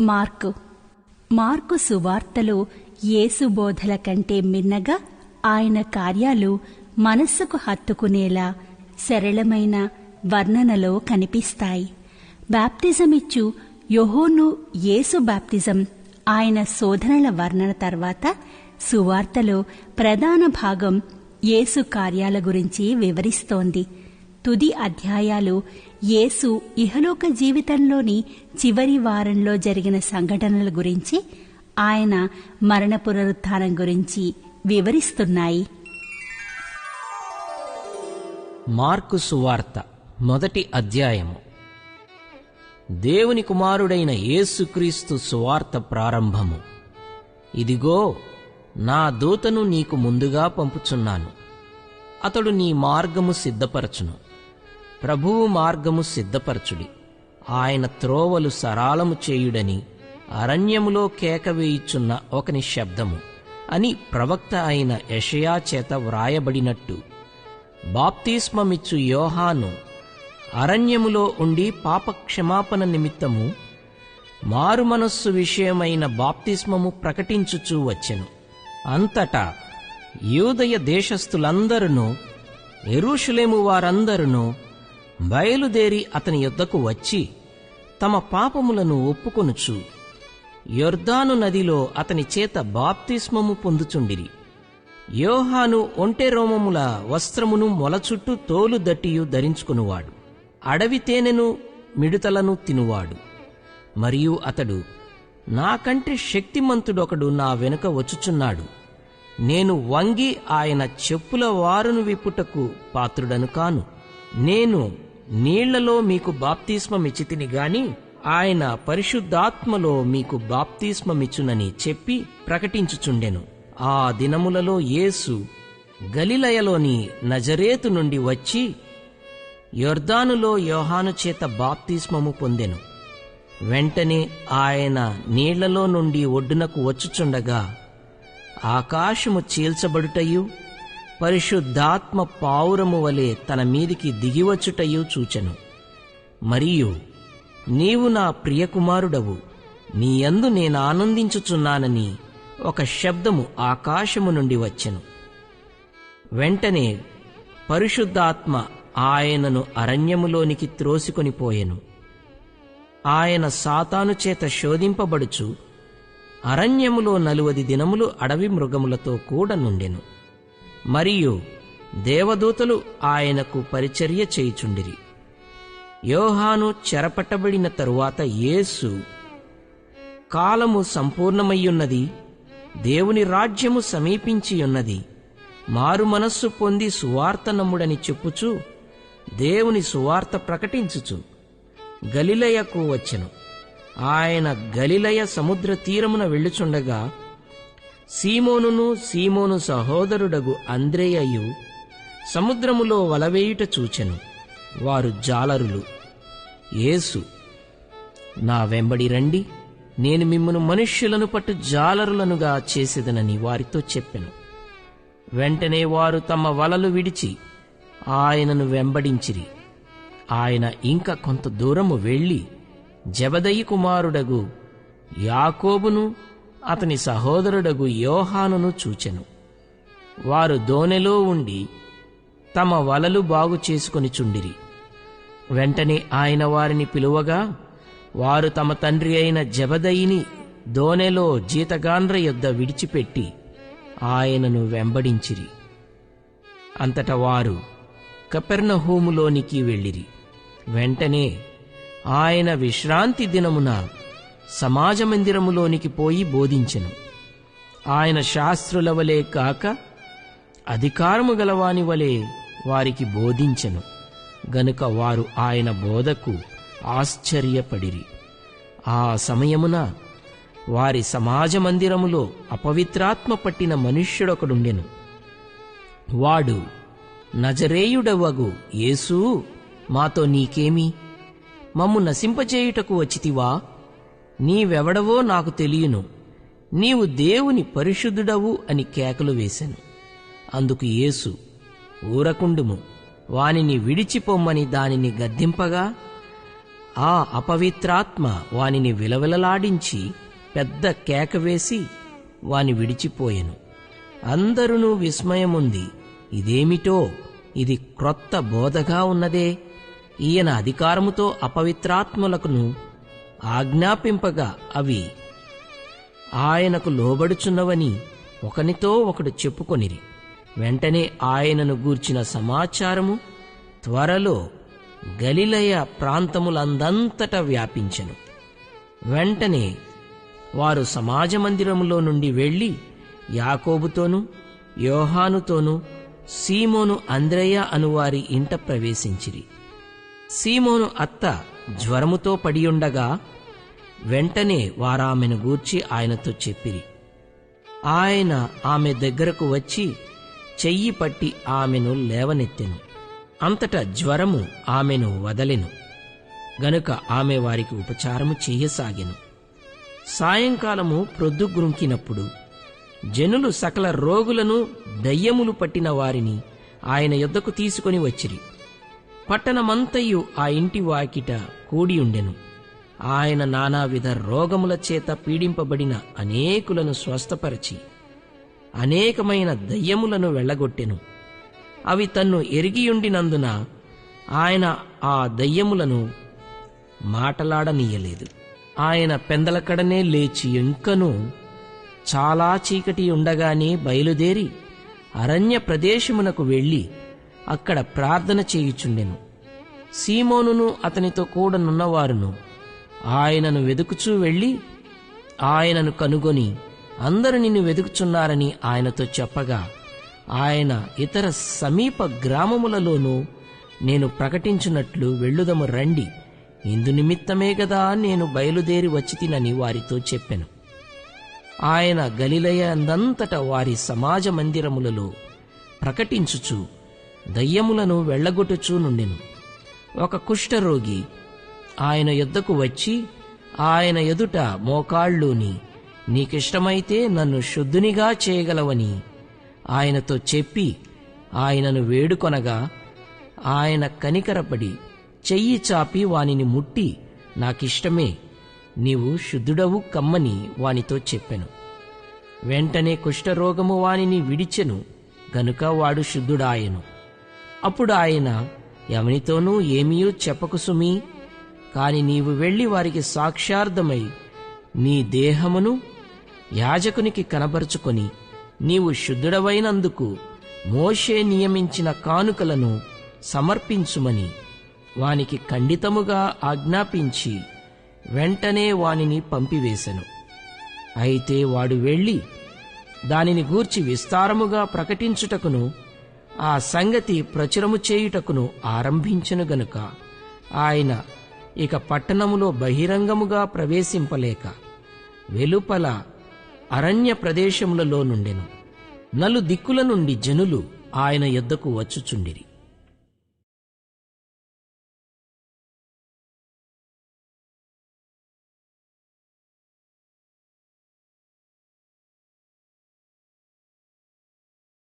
Mark. Mark సువార్తలో యేసు బోధల కంటే మిన్నగా ఆయన కార్యాలు మనస్సుకు హత్తుకునేలా సరళమైన వర్ణనలో కనిపిస్తాయి. బాప్తిజమిచ్చు యోహోను యేసు బాప్తిజం ఆయన శోధనల వర్ణన తర్వాత సువార్తలో ప్రధాన భాగం యేసు కార్యాల గురించి వివరిస్తోంది. తుది అధ్యాయాలు యేసు ఇహలోక జీవితంలోని చివరి వారంలో జరిగిన సంఘటనల గురించి ఆయన మరణ పునరుత్థానం గురించి వివరిస్తున్నాయి. మార్కు సువార్త మొదటి అధ్యాయము. దేవుని కుమారుడైన యేసుక్రీస్తు సువార్త ప్రారంభము. ఇదిగో నా దూతను నీకు ముందుగా పంపుచున్నాను. అతడు నీ మార్గము సిద్ధపరచును. ప్రభువు మార్గము సిద్ధపరచుడి. ఆయన త్రోవలు సరాలము చేయుడని అరణ్యములో కేక వేయుచున్న ఒకని శబ్దము అని ప్రవక్త అయిన యషయా చేత వ్రాయబడినట్టు. బాప్తిస్మమిచ్చు యోహాను అరణ్యములో ఉండి పాపక్షమాపణ నిమిత్తము మారుమనస్సు విషయమైన బాప్తిస్మము ప్రకటించుచూ వచ్చెను. అంతటా యూదయ దేశస్థులందరూ ఎరుషులేము వారందరూ బయలుదేరి అతని యొద్దకు వచ్చి తమ పాపములను ఒప్పుకొనుచు. యొర్దాను నదిలో అతని చేత బాప్తిస్మము పొందుచుండిరి. యోహాను ఒంటె రోమముల వస్త్రమును మొలచుట్టు తోలు దట్టియు ధరించుకునివాడు. అడవి తేనెను మిడుతలను తినువాడు. మరియు అతడు నాకంటే శక్తిమంతుడొకడు నా వెనుక వచ్చుచున్నాడు. నేను వంగి ఆయన చెప్పుల వారును విప్పుటకు పాత్రుడను కాను. నేను నీళ్ళలో మీకు బాప్తిస్మమిచ్చితిని గాని ఆయన పరిశుద్ధాత్మలో మీకు బాప్తిస్మమిచ్చునని చెప్పి ప్రకటించుచుండెను. ఆ దినములలో యేసు గలిలయలోని నజరేతు నుండి వచ్చి యొర్దానులో యోహాను చేత బాప్తిస్మము పొందెను. వెంటనే ఆయన నీళ్ళలో నుండి ఒడ్డునకు వచ్చుచుండగా ఆకాశము చీల్చబడుటయు పరిశుద్ధాత్మ పావురము వలె తన మీదికి దిగివచ్చుటయు చూచెను. మరియు నీవు నా ప్రియకుమారుడవు. నీయందు నేను ఆనందించుచున్నానని ఒక శబ్దము ఆకాశము నుండి వచ్చెను. వెంటనే పరిశుద్ధాత్మ ఆయనను అరణ్యములోనికి త్రోసికొని పోయెను. ఆయన సాతాను చేత శోధింపబడుచు అరణ్యములో నలువది దినములు అడవి మృగములతో కూడా నుండెను. మరియు దేవదూతలు ఆయనకు పరిచర్య చేయుచుండిరి. యోహాను చెరపట్టబడిన తరువాత యేసు కాలము సంపూర్ణమయ్యున్నది దేవుని రాజ్యము సమీపించియున్నది మారు మనస్సు పొంది సువార్త నమ్ముడని చెప్పుచు దేవుని సువార్త ప్రకటించుచు గలిలయకు వచ్చెను. ఆయన గలిలయ సముద్ర తీరమున వెళ్ళుచుండగా సీమోనును సీమోను సహోదరుడగు అంద్రేయయు సముద్రములో వలవేయుట చూచెను. వారు జాలరులు. యేసు నా వెంబడి రండి. నేను మిమ్మను మనుష్యులను పట్టు జాలరులనుగా చేసేదనని వారితో చెప్పెను. వెంటనే వారు తమ వలలు విడిచి ఆయనను వెంబడించిరి. ఆయన ఇంకా కొంత దూరము వెళ్ళి జబదయి కుమారుడగు యాకోబును అతని సహోదరుడగు యోహానును చూచెను. వారు దోనెలో ఉండి తమ వలలు బాగు చేసుకుని చుండిరి. వెంటనే ఆయన వారిని పిలువగా వారు తమ తండ్రి అయిన జబదయిని దోనెలో జీతగాండ్ర యొద్ద విడిచిపెట్టి ఆయనను వెంబడించిరి. అంతట వారు కపెర్నహూములోనికి వెళ్ళిరి. వెంటనే ఆయన విశ్రాంతి దినమున సమాజ మందిరములోనికి పోయి బోధించెను. ఆయన శాస్త్రుల వలె కాక అధికారము గలవాని వలె వారికి బోధించెను. గనుక వారు ఆయన బోధకు ఆశ్చర్యపడిరి. ఆ సమయమున వారి సమాజ మందిరములో అపవిత్రాత్మ పట్టిన మనుష్యుడొకడుండెను. వాడు నజరేయుడవగు యేసూ మాతో నీకేమి? మమ్ము నశింపచేయుటకు వచ్చితివా? నీవెవడవో నాకు తెలియను. నీవు దేవుని పరిశుద్ధుడవు అని కేకలు వేశాను అందుకు యేసు ఊరకుండుము వానిని విడిచిపొమ్మని దానిని గద్దింపగా ఆ అపవిత్రాత్మ వానిని విలవిలలాడించి పెద్ద కేక వేసి వాని విడిచిపోయెను. అందరునూ విస్మయముంది ఇదేమిటో ఇది క్రొత్త బోధగా ఉన్నదే. ఈయన అధికారముతో అపవిత్రాత్మలకును ఆజ్ఞాపింపగా అవి ఆయనకు లోబడుచున్నవని ఒకనితో ఒకడు చెప్పుకొనిరి. వెంటనే ఆయనను గూర్చిన సమాచారము త్వరలో గలిలయ ప్రాంతములందంతటా వ్యాపించెను. వెంటనే వారు సమాజ మందిరములో నుండి వెళ్ళి యాకోబుతోనూ యోహానుతోనూ సీమోను అంద్రయ్య అనువారి ఇంట ప్రవేశించిరి. సీమోను అత్త జ్వరముతో పడియుండగా వెంటనే వారామెను గూర్చి ఆయనతో చెప్పిరి. ఆయన ఆమె దగ్గరకు వచ్చి చెయ్యి పట్టి ఆమెను లేవనెత్తెను. అంతటా జ్వరము ఆమెను వదలెను. గనుక ఆమె వారికి ఉపచారము చేయసాగెను సాయంకాలము ప్రొద్దుగురుంకినప్పుడు జనులు సకల రోగులను దయ్యములు పట్టిన వారిని ఆయన యొద్దకు తీసుకొని వచ్చిరి. పట్టణమంతయు ఆ ఇంటి వాకిట కూడియుండెను ఆయన నానావిధ రోగముల చేత పీడింపబడిన అనేకులను స్వస్థపరిచి అనేకమైన దయ్యములను వెళ్ళగొట్టెను. అవి తన్ను ఎరిగియుండినందున ఆయన ఆ దయ్యములను మాటలాడనీయలేదు. ఆయన పెందలకడనే లేచి ఇంకను చాలా చీకటి ఉండగానే బయలుదేరి అరణ్య ప్రదేశమునకు వెళ్ళి అక్కడ ప్రార్థన చేయుచుండెను. సీమోనును అతనితో కూడనున్నవారును ఆయనను వెదుకుచూ వెళ్ళి ఆయనను కనుగొని అందరు నిన్ను వెదుకుచున్నారని ఆయనతో చెప్పగా ఆయన ఇతర సమీప గ్రామములలోనూ నేను ప్రకటించినట్లు వెళ్ళుదము రండి. ఇందు నిమిత్తమే కదా నేను బయలుదేరి వచ్చి తినని వారితో చెప్పెను. ఆయన గలిలయందంతట వారి సమాజ మందిరములలో ప్రకటించుచు దయ్యములను వెళ్ళగొట్టుచూ నుండెను. ఒక కుష్ఠరోగి ఆయన యుద్ధకు వచ్చి ఆయన ఎదుట మోకాళ్ళూని నీకిష్టమైతే నన్ను శుద్ధునిగా చేయగలవని. ఆయనతో చెప్పి ఆయనను వేడుకొనగా ఆయన కనికరపడి చెయ్యి చాపి వానిని ముట్టి నాకిష్టమే నీవు శుద్ధుడవు కమ్మని వానితో చెప్పెను. వెంటనే కుష్ఠరోగము వానిని విడిచెను గనుక వాడు శుద్ధుడాయెను. అప్పుడు ఆయన ఎవనితోనూ ఏమీయూ చెప్పకు సుమీ కాని నీవు వెళ్ళి వారికి సాక్షార్థమై నీ దేహమును యాజకునికి కనబరుచుకొని నీవు శుద్ధుడవైనందుకు మోషే నియమించిన కానుకలను సమర్పించుమని వానికి ఖండితముగా ఆజ్ఞాపించి వెంటనే వానిని పంపివేశను అయితే వాడు వెళ్ళి దానిని గూర్చి విస్తారముగా ప్రకటించుటకును ఆ సంగతి ప్రచురము చేయుటకును ఆరంభించను గనుక ఆయన ఇక పట్టణములో బహిరంగముగా ప్రవేశింపలేక వెలుపల అరణ్య ప్రదేశములలో నుండెను. నలు దిక్కుల నుండి జనులు ఆయన యొద్దకు వచ్చుచుండిరి.